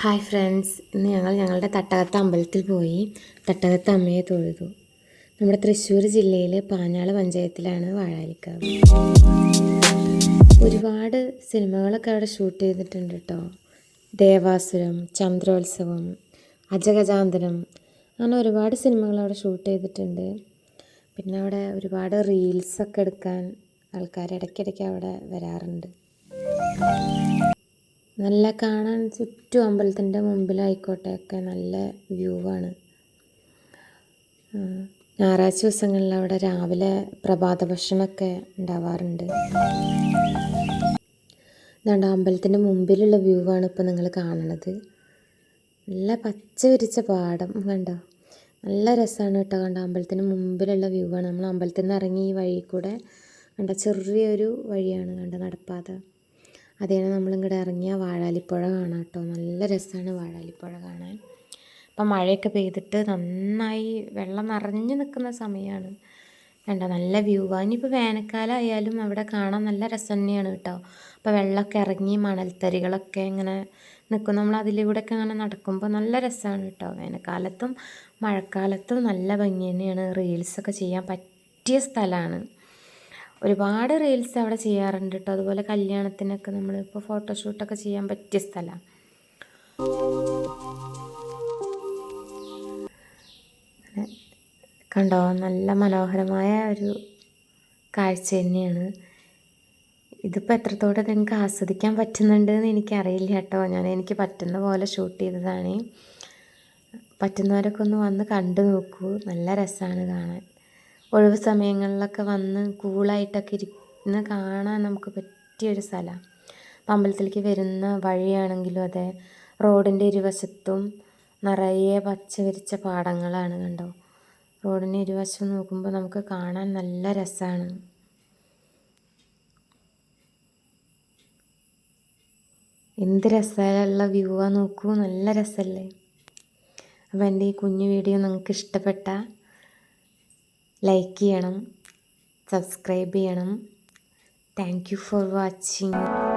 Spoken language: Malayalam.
ഹായ് ഫ്രണ്ട്സ് ഇന്ന് ഞങ്ങൾ ഞങ്ങളുടെ തട്ടകത്ത് അമ്പലത്തിൽ പോയി. തട്ടകത്ത് അമ്മയെ തൊഴുതു. നമ്മുടെ തൃശ്ശൂർ ജില്ലയിലെ പാഞ്ഞാൾ പഞ്ചായത്തിലാണ് വാഴാലിക്കാവ് ഒരുപാട് സിനിമകളൊക്കെ അവിടെ ഷൂട്ട് ചെയ്തിട്ടുണ്ട് കേട്ടോ ദേവാസുരം ചന്ദ്രോത്സവം അജഗജാന്തരം അങ്ങനെ ഒരുപാട് സിനിമകൾ അവിടെ ഷൂട്ട് ചെയ്തിട്ടുണ്ട്. പിന്നെ അവിടെ ഒരുപാട് റീൽസൊക്കെ എടുക്കാൻ ആൾക്കാർ ഇടയ്ക്കിടയ്ക്ക് അവിടെ വരാറുണ്ട്. നല്ല കാണാൻ ചുറ്റും അമ്പലത്തിന്റെ മുമ്പിലായിക്കോട്ടെ ഒക്കെ നല്ല വ്യൂ ആണ്. ഞായറാഴ്ച ദിവസങ്ങളിൽ അവിടെ രാവിലെ പ്രഭാത ഭക്ഷണമൊക്കെ ഉണ്ടാവാറുണ്ട്. ഇതാണ്ട് അമ്പലത്തിന്റെ മുമ്പിലുള്ള വ്യൂ ആണ് ഇപ്പോൾ നിങ്ങൾ കാണണത്. നല്ല പച്ച വിരിച്ച പാടം കണ്ടോ? നല്ല രസമാണ് കേട്ടോ കണ്ടോ? അമ്പലത്തിന് മുമ്പിലുള്ള വ്യൂ ആണ് നമ്മൾ അമ്പലത്തിൽ നിന്ന് ഇറങ്ങി ഈ വഴി കൂടെ കണ്ട? ചെറിയൊരു വഴിയാണ് കണ്ട? നടപ്പാത. അതേനെ നമ്മളിങ്ങോട്ട് ഇറങ്ങിയ വാഴാലിപ്പുഴ കാണാം കേട്ടോ. നല്ല രസമാണ് വാഴാലിപ്പുഴ കാണാൻ. അപ്പം മഴയൊക്കെ പെയ്തിട്ട് നന്നായി വെള്ളം നിറഞ്ഞു നിൽക്കുന്ന സമയമാണ് കണ്ട? നല്ല വ്യൂ. ആണ് ഇനിയിപ്പോൾ വേനൽക്കാലം ആയാലും അവിടെ കാണാൻ നല്ല രസം തന്നെയാണ് കേട്ടോ. അപ്പോൾ വെള്ളമൊക്കെ ഇറങ്ങി മണൽത്തരികളൊക്കെ ഇങ്ങനെ നിൽക്കും. നമ്മൾ അതിലൂടെയൊക്കെ അങ്ങനെ നടക്കുമ്പോൾ നല്ല രസമാണ് കേട്ടോ. വേനൽക്കാലത്തും മഴക്കാലത്തും നല്ല ഭംഗി തന്നെയാണ്. റീൽസൊക്കെ ചെയ്യാൻ പറ്റിയ സ്ഥലമാണ്. ഒരുപാട് റീൽസ് അവിടെ ചെയ്യാറുണ്ട് കേട്ടോ അതുപോലെ കല്യാണത്തിനൊക്കെ നമ്മളിപ്പോൾ ഫോട്ടോഷൂട്ടൊക്കെ ചെയ്യാൻ പറ്റിയ സ്ഥലമാണ് കണ്ടോ? നല്ല മനോഹരമായ ഒരു കാഴ്ച തന്നെയാണ്. ഇതിപ്പോൾ എത്രത്തോടെ നിങ്ങൾക്ക് ആസ്വദിക്കാൻ പറ്റുന്നുണ്ട് എന്ന് എനിക്കറിയില്ല കേട്ടോ ഞാൻ എനിക്ക് പറ്റുന്ന പോലെ ഷൂട്ട് ചെയ്തതാണ്. പറ്റുന്നവരൊക്കെ ഒന്ന് വന്ന് കണ്ടു നോക്കൂ. നല്ല രസമാണ് കാണാൻ. ഒഴിവ് സമയങ്ങളിലൊക്കെ വന്ന് കൂളായിട്ടൊക്കെ ഇരുന്ന് കാണാൻ നമുക്ക് പറ്റിയൊരു സ്ഥലമാണ് അപ്പം അമ്പലത്തിലേക്ക് വരുന്ന വഴിയാണെങ്കിലും അതെ. റോഡിന്റെ ഇരുവശത്തും നിറയെ പച്ച വിരിച്ച പാടങ്ങളാണ് കണ്ടോ. റോഡിന്റെ ഇരുവശം നോക്കുമ്പോൾ നമുക്ക് കാണാൻ നല്ല രസമാണ് എന്ത് രസമുള്ള വ്യൂ ആ നോക്കൂ. നല്ല രസമല്ലേ അപ്പോൾ എന്റെ ഈ കുഞ്ഞു വീഡിയോ നിങ്ങൾക്ക് ഇഷ്ടപ്പെട്ടാൽ ലൈക്ക് ചെയ്യണം സബ്സ്ക്രൈബ് ചെയ്യണം. Thank you for watching